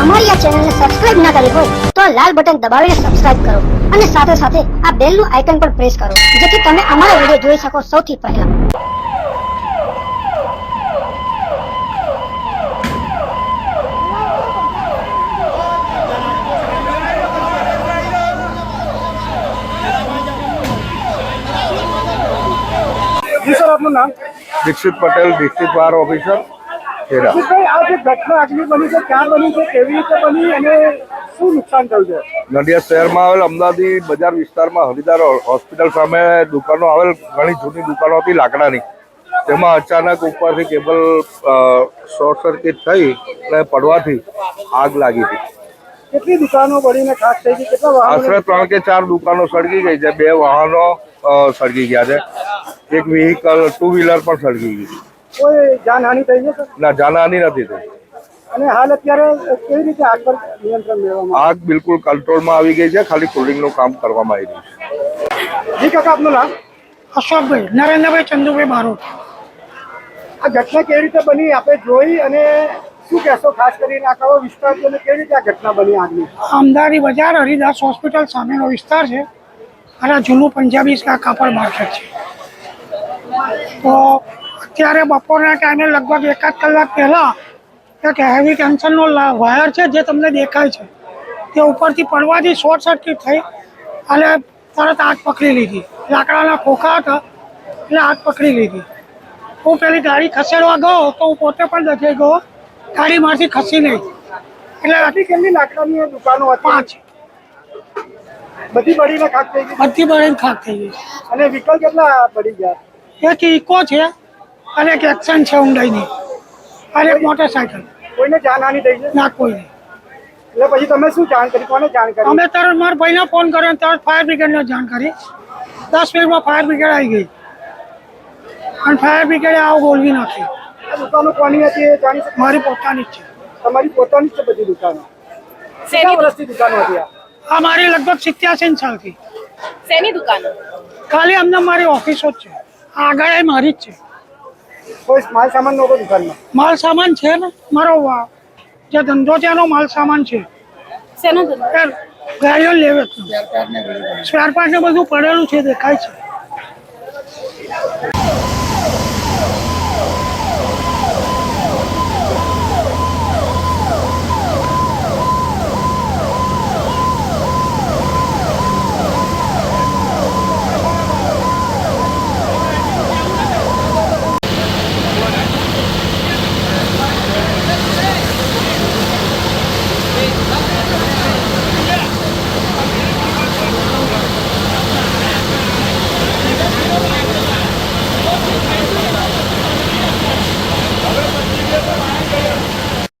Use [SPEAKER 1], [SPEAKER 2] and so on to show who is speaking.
[SPEAKER 1] અમારી આ ચેનલને સબસ્ક્રાઇબ ના કરી હોય તો આ લાલ બટન દબાવીને સબસ્ક્રાઇબ કરો અને સાથે સાથે આ બેલનું આઇકન પણ પ્રેસ કરો જેથી તમે અમારા વીડિયો જોઈ શકો સૌથી પહેલા.
[SPEAKER 2] જી સર આપનું નામ?
[SPEAKER 3] Dixit Patel district bar officer Kheda
[SPEAKER 2] આ જે ઘટના આગલી બની છે ક્યાં બની છે કેવી રીતે બની અને શું નુકસાન થયું છે?
[SPEAKER 3] નડિયાદ શહેરમાં આવેલ અમદાવાદી બજાર વિસ્તારમાં હરિદાર હોસ્પિટલ સામે દુકાનો આવેલ ઘણી જૂની દુકાનો હતી લાકડાની. તેમાં અચાનક ઉપરથી કેબલ શોર્ટ સર્કિટ થઈ અને પડવાથી આગ લાગી હતી.
[SPEAKER 2] કેટલી દુકાનો બળીને ખાસ થઈ ગઈ? કેટલા
[SPEAKER 3] આશરે ત્રણ કે ચાર દુકાનો સળગી ગઈ છે. બે વાહનો સળગી ગયા છે. એક વ્હીકલ ટુ વ્હીલર પણ સળગી ગઈ
[SPEAKER 2] કોઈ જાનહાનિ થઈ છે
[SPEAKER 3] ના જાનહાની નથી થઈ.
[SPEAKER 2] અને હાલ અત્યારે કેવી રીતે આગ પર નિયંત્રણ મેળવવામાં
[SPEAKER 3] આગ બિલકુલ કંટ્રોલમાં આવી ગઈ છે ખાલી કુલિંગનું કામ કરવામાં આવી રહ્યું છે.
[SPEAKER 2] જી કાકા આપનું નામ
[SPEAKER 4] અશોકભાઈ નરેન્દ્રભાઈ ચંદુભાઈ બારોટ.
[SPEAKER 2] આ ઘટના કેવી રીતે બની આપણે જોઈ અને શું કહેશો ખાસ કરીને આ કયો વિસ્તાર છે અને કેવી રીતે આ ઘટના બની આગની?
[SPEAKER 4] અમદાવાદી બજાર હરિદાસ હોસ્પિટલ સામેનો વિસ્તાર છે. અને આ જૂનું પંજાબી કાપડ માર્કેટ છે. તો અત્યારે બપોરના ટાઈમે લગભગ એકાદ કલાક પહેલાં એક હેવી ટેન્શનનો વાયર છે જે તમને દેખાય છે. તે ઉપરથી પડવાથી શોર્ટ સર્કિટ થઈ અને તરત આગ પકડી લીધી. લાકડાના ખોખા હતા એટલે આગ પકડી લીધી. હું પેલી ગાડી ખસેડવા ગયો તો હું પોતે પણ દજાઈ ગયો. ગાડી મારથી ખસી નહીં. એટલે
[SPEAKER 2] આટલી કેટલી લાકડાની દુકાનો હતી?
[SPEAKER 4] પાંચ.
[SPEAKER 2] બધી બળીને ખાક થઈ ગઈ?
[SPEAKER 4] બધી બળીને ખાક થઈ ગઈ.
[SPEAKER 2] અને વિકલ્પ કેટલા પડી ગયા?
[SPEAKER 4] એક ઇકો છે. અને એક એક્શન છે ઊંડાઈની. અને એક મોટરસાયકલ
[SPEAKER 2] કોઈને જાનહાનિ થઈ છે?
[SPEAKER 4] ના કોઈ
[SPEAKER 2] એટલે પછી તમે શું જાણ કરી? કોને જાણ કરી?
[SPEAKER 4] અમે તરત મારા ભાઈને ફોન કર્યો અને તરત ફાયર બ્રિગેડને જાણ કરી. દસ મિનિટમાં ફાયર બ્રિગેડ આવી ગઈ. અને ફાયર બ્રિગેડે આવું બોલવી નાખી
[SPEAKER 2] આ દુકાનો કોની હતી એ જાણી શકો?
[SPEAKER 4] મારી પોતાની જ છે.
[SPEAKER 2] તમારી પોતાની જ છે બધી દુકાનો. કેટલા વર્ષથી દુકાનો હતી આ?
[SPEAKER 4] આ મારી લગભગ સિત્યાસી સાલથી.
[SPEAKER 5] શેની દુકાનો?
[SPEAKER 4] ખાલી અમને મારી ઓફિસો જ છે. આગળ એ મારી જ છે.
[SPEAKER 2] કોઈ માલ સામાન નો દુકાનમાં?
[SPEAKER 4] માલ સામાન છે ને મારો વા- જે ધંધો છે એનો માલ સામાન છે.
[SPEAKER 5] શેનો
[SPEAKER 4] ગાડીઓ લેવે સ્પેર પાર્ટ ને બધું પડેલું છે દેખાય છે.